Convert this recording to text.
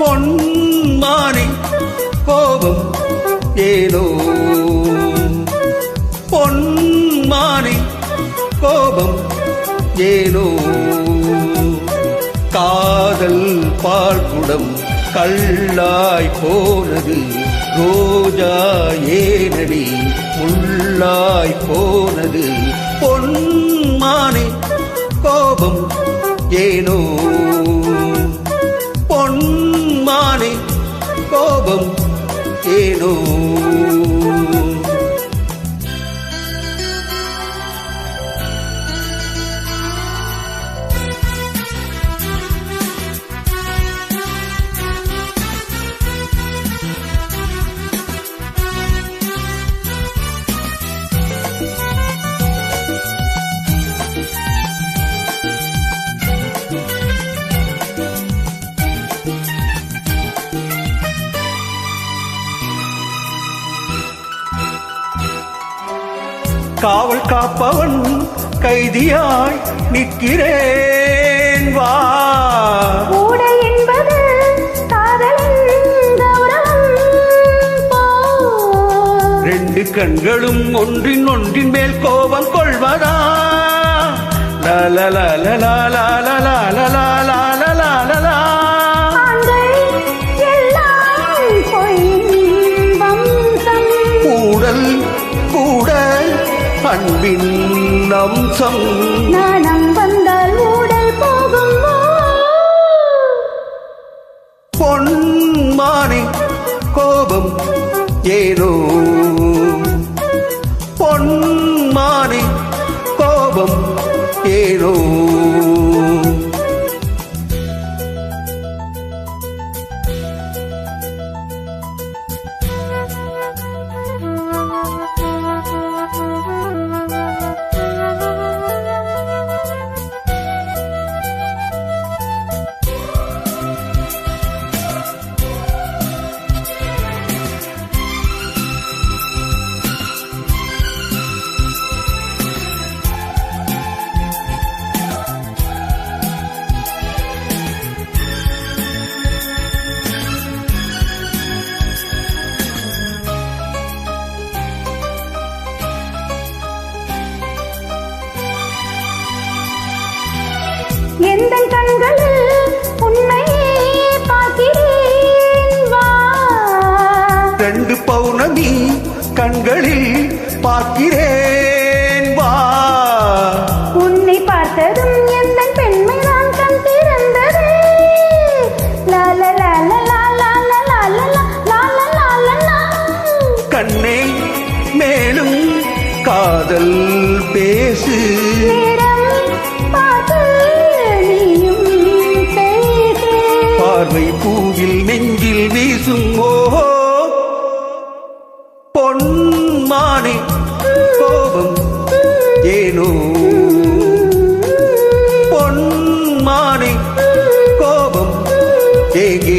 பொன்மானை கோபம் ஏதோ. பொன்மானை கோபம் ஏனோ காதல் பால்குடம் கள்ளாய் போனது ரோஜா ஏனடி உள்ளாய் போனது. பொன்மானை கோபம் ஏனோ கோபம் ஏனோ காவல் காப்பவன் கைதியாய் நிற்கிறேன். வா. ரெண்டு கண்களும் ஒன்றின் ஒன்றின் மேல் கோபம் கொள்வதா? லலலலலலலலலலலா அன்பின் அம்சம். நாணம் வந்தால் ஊடல் போகும்? பொன்மானே கோபம் ஏனோ? பொன்மானே கோபம் ஏனோ? பார்க்கிறேன் வா. உன்னை பார்த்ததும் எந்த பெண்மைதான் கண் திறந்தது? கண்ணே மேலும் காதல் பேசு. பார்வை பூவில் நெஞ்சில் வீசும் ஓ ஏனும் பொன்மானை கோபம் எங்கே